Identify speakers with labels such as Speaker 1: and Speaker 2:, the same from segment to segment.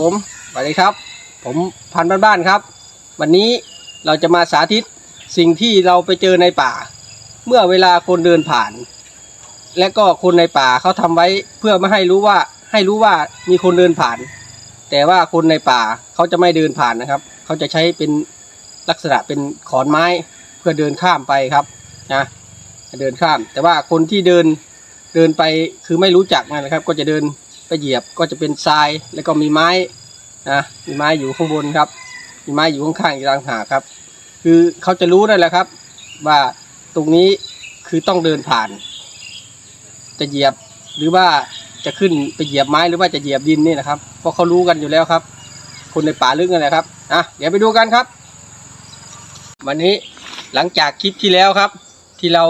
Speaker 1: ผมสวัสดีครับ ผมพันธุ์บ้านๆครับ วันนี้เราจะมาสาธิตสิ่งที่เราไปเจอในป่า เมื่อเวลาคนเดินผ่าน และก็คนในป่าเขาทำไว้เพื่อไม่ให้รู้ว่าให้รู้ว่ามีคนเดินผ่าน แต่ว่าคนในป่าเขาจะไม่เดินผ่านนะครับ เขาจะใช้เป็นลักษณะเป็นขอนไม้เพื่อเดินข้ามไปครับนะเดินข้าม แต่ว่าคนที่เดินเดินไปคือไม่รู้จักนะครับ ก็จะเดิน ไปเหยียบก็จะเป็นทรายแล้วก็มีไม้นะมีไม้อยู่ข้างบนครับ มีไม้อยู่ข้างๆอีกต่างหากครับ คือเขาจะรู้นั่นแหละครับ ว่าตรงนี้คือต้องเดินผ่าน จะเหยียบหรือว่าจะขึ้นไปเหยียบไม้หรือว่าจะเหยียบดินนี่นะครับ เพราะเขารู้กันอยู่แล้วครับ คนในป่าลึกนั่นแหละครับอะเดี๋ยวไปดูกันครับ วันนี้หลังจากคลิปที่แล้วครับ ที่เรา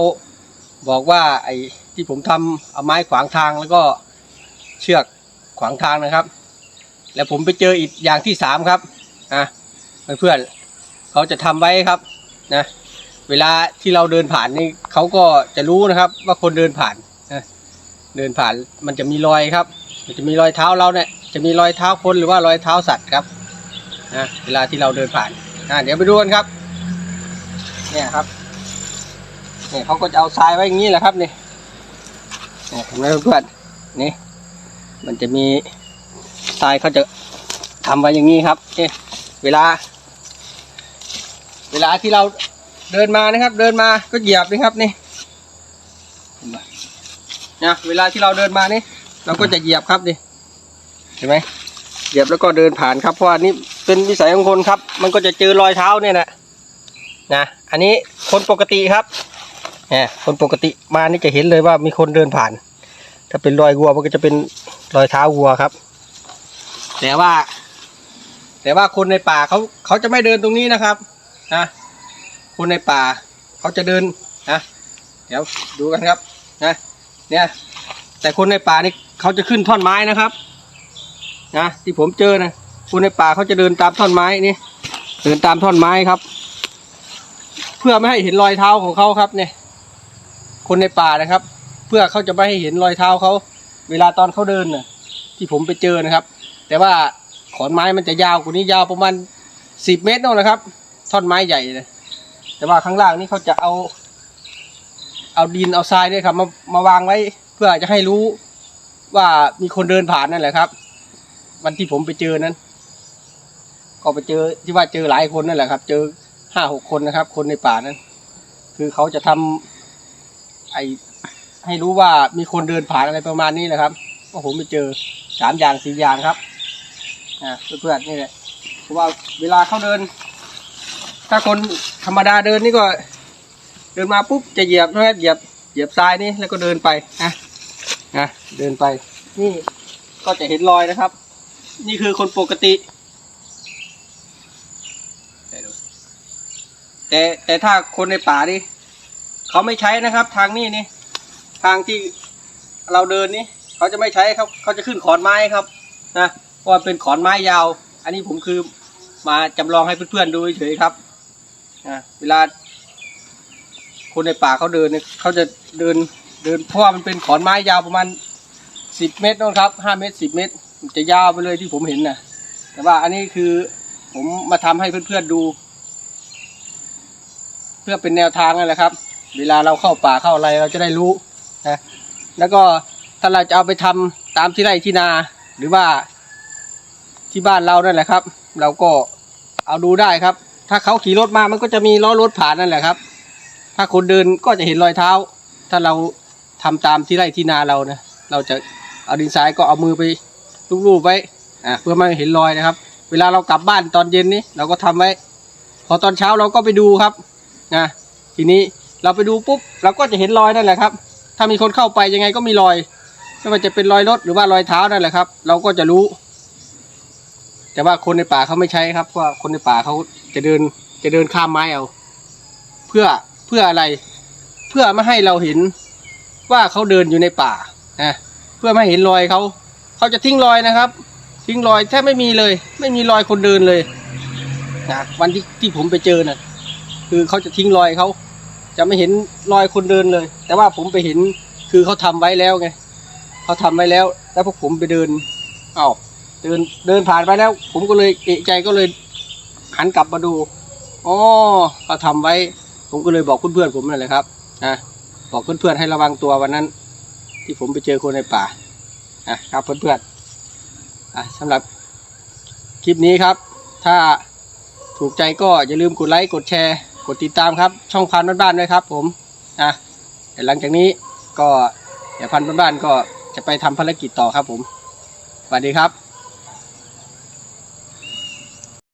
Speaker 1: บอกว่าไอ้ที่ผมทำเอาไม้ขวางทางแล้วก็ เชือกขวางทางนะครับ แล้วผมไปเจออีกอย่างที่สามครับอะเพื่อนๆเขาจะทำไว้ครับนะเวลาที่เราเดินผ่านนี่เขาก็จะรู้นะครับ ว่าคนเดินผ่านนะเดินผ่านมันจะมีรอยครับ มันจะมีรอยเท้าเราเนี่ยจะมีรอยเท้าคนหรือว่ารอยเท้าสัตว์ครับนะเวลาที่เราเดินผ่านอะเดี๋ยวไปดูกันครับ เนี่ยครับเนี่ยเขาก็จะเอาทรายไว้อย่างนี้แหละครับนี่เนี่ยเห็นไหมเพื่อนนี่ มันจะมีทรายเขาจะทำไว้อย่างนี้ครับนี่เวลา เวลาที่เราเดินมานะครับ เดินมาก็เหยียบนะครับนี่นะเวลาที่เราเดินมานี่เราก็จะเหยียบครับนี่เห็นไหมเหยียบแล้วก็เดินผ่านครับเพราะว่านี่เป็นวิสัยของคนครับ มันก็จะเจอรอยเท้าเนี่ยนะนะอันนี้คนปกติครับเนี่ยคนปกติมานี่จะเห็นเลยว่ามีคนเดินผ่าน ถ้าเป็นรอยวัวมันก็จะเป็น รอยเท้าวัวครับ แต่ว่า แต่ว่าคนในป่าเขาเขาจะไม่เดินตรงนี้นะครับนะคนในป่าเขาจะเดินนะเดี๋ยวดูกันครับนะเนี่ย แต่คนในป่านี่เขาจะขึ้นท่อนไม้นะครับนะที่ผมเจอนะคนในป่าเขาจะเดินตามท่อนไม้นี่เดินตามท่อนไม้ครับ เพื่อไม่ให้เห็นรอยเท้าของเขาครับเนี่ย คนในป่านะครับ เพื่อเขาจะไม่ให้เห็นรอยเท้าเขา เวลาตอนเขาเดินน่ะที่ผมไปเจอนะครับ แต่ว่าขอนไม้มันจะยาวกว่านี้ยาวประมาณสิบเมตรนู่นนะครับ ท่อนไม้ใหญ่เลยแต่ว่าข้างล่างนี่เขาจะเอา เอาดินเอาทรายด้วยครับ มามาวางไว้เพื่อจะให้รู้ว่ามีคนเดินผ่านนั่นแหละครับ วันที่ผมไปเจอนั้น ก็ไปเจอที่ว่าเจอหลายคนนั่นแหละครับ เจอห้าหกคนนะครับ คนในป่านั้น คือเขาจะทำไอ ให้รู้ว่ามีคนเดินผ่านอะไรประมาณนี้แหละครับก็ผมไปเจอสามอย่างสี่อย่างครับอ่าเพื่อนๆนี่แหละเพราะว่าเวลาเขาเดิน ถ้าคนธรรมดาเดินนี่ก็ เดินมาปุ๊บจะเหยียบนะครับเหยียบเหยียบทรายนี่แล้วก็เดินไปนะนะเดินไป นี่ก็จะเห็นรอยนะครับ นี่คือคนปกติ แต่แต่ถ้าคนในป่านี่เขาไม่ใช้นะครับ ทางนี้นี่ ทางที่เราเดินนี่เขาจะไม่ใช้ครับเขาจะขึ้นขอนไม้ครับนะเพราะเป็นขอนไม้ยาว อันนี้ผมคือมาจำลองให้เพื่อนๆดูเฉยๆครับนะเวลา คนในป่าเขาเดินเนี่ยเขาจะเดินเดินเพราะว่ามันเป็นขอนไม้ยาวประมาณสิบเมตรนะครับห้าเมตรสิบเมตรจะยาวไปเลยที่ผมเห็นนะแต่ว่าอันนี้คือผมมาทำให้เพื่อนๆดู เพื่อเป็นแนวทางนั่นแหละครับ เวลาเราเข้าป่าเข้าอะไรเราจะได้รู้ นะแล้วก็ถ้าเราจะเอาไปทำตามที่ไร่ที่นาหรือว่าที่บ้านเรานั่นแหละครับ เราก็เอาดูได้ครับ ถ้าเขาขี่รถมามันก็จะมีล้อรถผ่านนั่นแหละครับ ถ้าคนเดินก็จะเห็นรอยเท้า ถ้าเราทำตามที่ไร่ที่นาเรานะเราจะเอาดินทรายก็เอามือไปลูบๆไว้อ่าเพื่อไม่ให้เห็นรอยนะครับ เวลาเรากลับบ้านตอนเย็นนี้เราก็ทำไว้ พอตอนเช้าเราก็ไปดูครับนะทีนี้เราไปดูปุ๊บเราก็จะเห็นรอยนั่นแหละครับ ถ้ามีคนเข้าไปยังไงก็มีรอย ไม่ว่าจะเป็นรอยรถหรือว่ารอยเท้านั่นแหละครับ เราก็จะรู้ แต่ว่าคนในป่าเขาไม่ใช้ครับเพราะคนในป่าเขาจะเดินจะเดินข้ามไม้เอา เพื่อเพื่ออะไร เพื่อไม่ให้เราเห็นว่าเขาเดินอยู่ในป่านะเพื่อไม่เห็นรอยเขาเขาจะทิ้งรอยนะครับ ทิ้งรอยแทบไม่มีเลย ไม่มีรอยคนเดินเลยนะวันที่ที่ผมไปเจอน่ะคือเขาจะทิ้งรอยเขา จะไม่เห็นรอยคนเดินเลย แต่ว่าผมไปเห็นคือเขาทำไว้แล้วไงเขาทำไว้แล้ว แล้วพวกผมไปเดินเอ้าเดินเดินผ่านไปแล้ว ผมก็เลยเอะใจก็เลยหันกลับมาดูอ๋อเขาทำไว้ ผมก็เลยบอกเพื่อนๆผมนั่นแหละครับนะบอกเพื่อนๆให้ระวังตัววันนั้น ที่ผมไปเจอคนในป่าอะครับเพื่อนๆอะสำหรับคลิปนี้ครับ ถ้าถูกใจก็อย่าลืมกดไลค์กดแชร์ กดติดตามครับช่องพันบ้านๆด้วยครับ ผมอะแต่หลังจากนี้ก็เดี๋ยวพันบ้านๆก็จะไปทำภารกิจต่อครับผมสวัสดีครับ